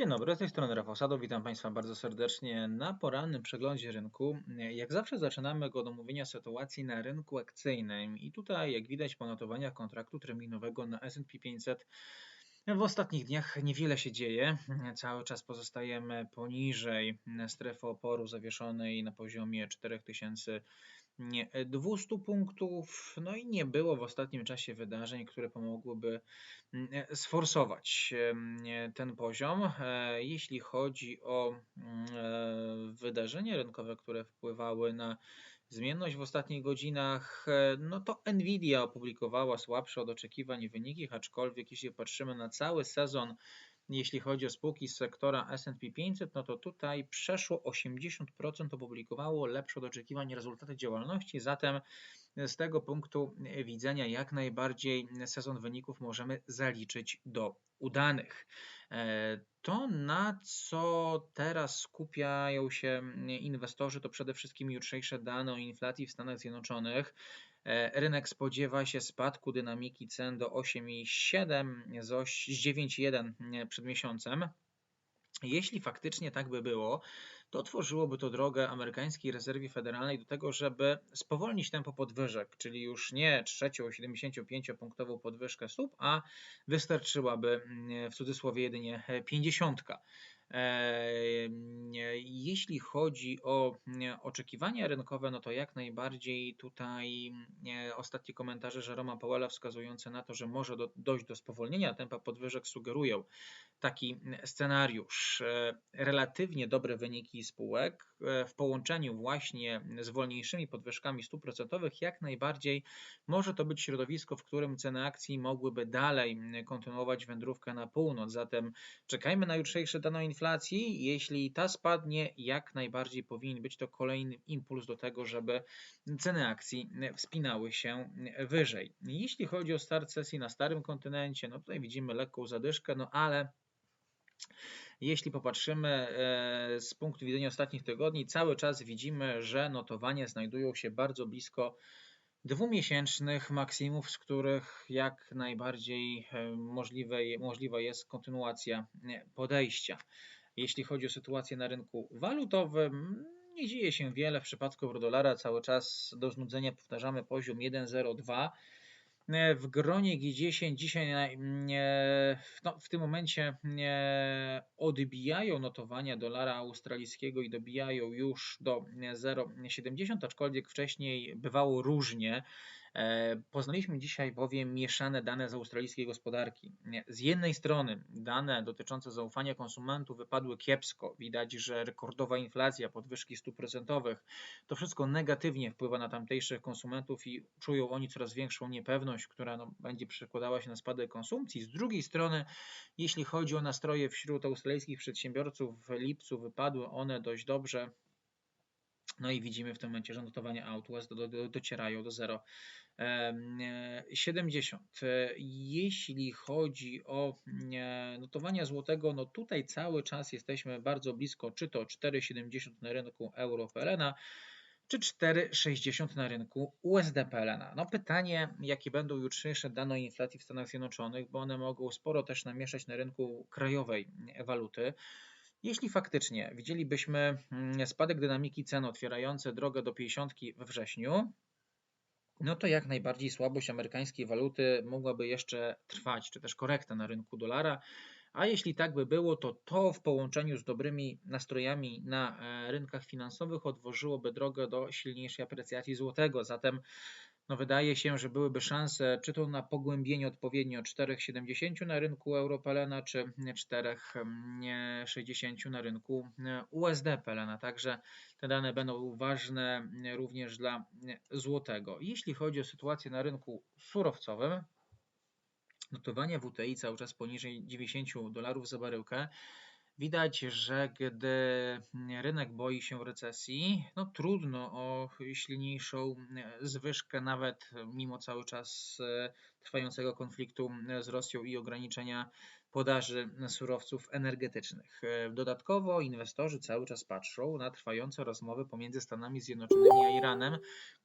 Dzień dobry, z tej strony Rafał Sado, witam Państwa bardzo serdecznie na porannym przeglądzie rynku. Jak zawsze zaczynamy go od omówienia sytuacji na rynku akcyjnym i tutaj jak widać po notowaniach kontraktu terminowego na S&P 500 w ostatnich dniach niewiele się dzieje. Cały czas pozostajemy poniżej strefy oporu zawieszonej na poziomie 4200 punktów. No i nie było w ostatnim czasie wydarzeń, które pomogłyby mm, sforsować em, ten poziom. E, Jeśli chodzi o mm, e, wydarzenia rynkowe, które wpływały na zmienność w ostatnich godzinach, e, no to Nvidia opublikowała słabsze od oczekiwań wyniki, aczkolwiek jeśli patrzymy na cały sezon, jeśli chodzi o spółki z sektora S&P 500, no to tutaj przeszło 80% opublikowało lepsze od oczekiwań rezultaty działalności, zatem z tego punktu widzenia jak najbardziej sezon wyników możemy zaliczyć do udanych. To, na co teraz skupiają się inwestorzy, to przede wszystkim jutrzejsze dane o inflacji w Stanach Zjednoczonych. E, Rynek spodziewa się spadku dynamiki cen do 8,7 z oś- z 9,1 przed miesiącem. Jeśli faktycznie tak by było, to otworzyłoby to drogę amerykańskiej rezerwie federalnej do tego, żeby spowolnić tempo podwyżek, czyli już nie trzecią 75-punktową podwyżkę stóp, a wystarczyłaby mm, w cudzysłowie jedynie 50. Jeśli chodzi o mm, oczekiwania rynkowe, no to jak najbardziej tutaj mm, ostatnie komentarze Jeroma Powella wskazujące na to, że może do, dojść do spowolnienia tempa podwyżek sugerują taki mm, scenariusz. E, Relatywnie dobre wyniki spółek w połączeniu właśnie z wolniejszymi podwyżkami stóp procentowych jak najbardziej może to być środowisko, w którym ceny akcji mogłyby dalej kontynuować wędrówkę na północ. Zatem czekajmy na jutrzejsze dane o inflacji. Jeśli ta spadnie, jak najbardziej powinien być to kolejny impuls do tego, żeby ceny akcji wspinały się wyżej. Jeśli chodzi o start sesji na starym kontynencie, no tutaj widzimy lekką zadyszkę, no ale jeśli popatrzymy e, z punktu widzenia ostatnich tygodni, cały czas widzimy, że notowania znajdują się bardzo blisko dwumiesięcznych maksimów, z których jak najbardziej e, możliwa jest kontynuacja e, podejścia. Jeśli chodzi o sytuację na rynku walutowym, nie dzieje się wiele. W przypadku eurodolara cały czas do znudzenia powtarzamy poziom 1,02. E, W gronie G10 dzisiaj na- nie, no, w tym momencie nie odbijają notowania dolara australijskiego i dobijają już do 0,70, aczkolwiek wcześniej bywało różnie. E, Poznaliśmy dzisiaj bowiem mieszane dane z australijskiej gospodarki. Z jednej strony dane dotyczące zaufania konsumentów wypadły kiepsko. Widać, że rekordowa inflacja, podwyżki stóp procentowych, to wszystko negatywnie wpływa na tamtejszych konsumentów i czują oni coraz większą niepewność, która no, będzie przekładała się na spadek konsumpcji. Z drugiej strony, jeśli chodzi o nastroje wśród australijskich przedsiębiorców, w lipcu wypadły one dość dobrze. No i widzimy w tym momencie, że notowania Outwest do, do, docierają do 0,70. Jeśli chodzi o e, notowania złotego, no tutaj cały czas jesteśmy bardzo blisko, czy to 4,70 na rynku euro PLN, czy 4,60 na rynku USD PLN. No pytanie, jakie będą jutrzejsze dane o inflacji w Stanach Zjednoczonych, bo one mogą sporo też namieszać na rynku krajowej waluty. Jeśli faktycznie widzielibyśmy mm, spadek dynamiki cen otwierający drogę do 50 we wrześniu, no to jak najbardziej słabość amerykańskiej waluty mogłaby jeszcze trwać, czy też korekta na rynku dolara. A jeśli tak by było, to to w połączeniu z dobrymi nastrojami na e, rynkach finansowych odwożyłoby drogę do silniejszej aprecjacji złotego. Zatem no wydaje się, że byłyby szanse czy to na pogłębienie odpowiednio 4,70 na rynku euro-pelena, czy 4,60 na rynku USD-pelena. Także te dane będą ważne również dla złotego. Jeśli chodzi o sytuację na rynku surowcowym, notowania WTI cały czas poniżej 90 dolarów za baryłkę. Widać, że gdy rynek boi się recesji, no trudno o silniejszą zwyżkę, nawet mimo cały czas e, trwającego konfliktu z Rosją i ograniczenia podaży surowców energetycznych. E, Dodatkowo inwestorzy cały czas patrzą na trwające rozmowy pomiędzy Stanami Zjednoczonymi a Iranem,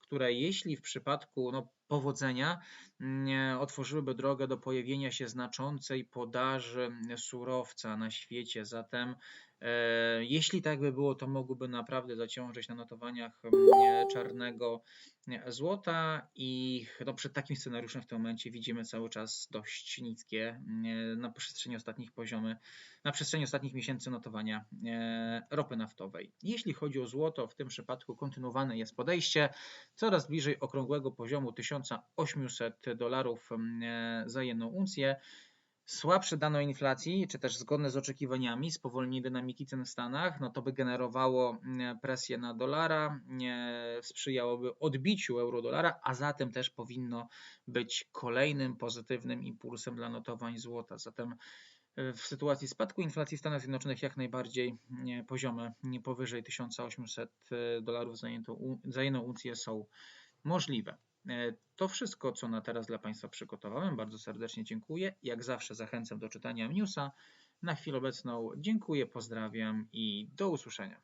które jeśli w przypadku no, powodzenia mm, otworzyłyby drogę do pojawienia się znaczącej podaży surowca na świecie. Zatem, e, jeśli tak by było, to mogłoby naprawdę zaciążyć na notowaniach czarnego złota i no, przed takim scenariuszem w tym momencie widzimy cały czas dość niskie na przestrzeni ostatnich poziomy, na przestrzeni ostatnich miesięcy notowania e, ropy naftowej. Jeśli chodzi o złoto, w tym przypadku kontynuowane jest podejście coraz bliżej okrągłego poziomu 1800 dolarów za jedną uncję. Słabsze dane o inflacji, czy też zgodne z oczekiwaniami, spowolnienie dynamiki cen w Stanach, no to by generowało mm, presję na dolara, sprzyjałoby odbiciu euro-dolara, a zatem też powinno być kolejnym pozytywnym impulsem dla notowań złota. Zatem e, w sytuacji spadku inflacji w Stanach Zjednoczonych jak najbardziej poziomy powyżej 1800 e, dolarów za jedną uncję są możliwe. E, to wszystko, co na teraz dla Państwa przygotowałem. Bardzo serdecznie dziękuję. Jak zawsze zachęcam do czytania newsa. Na chwilę obecną dziękuję, pozdrawiam i do usłyszenia.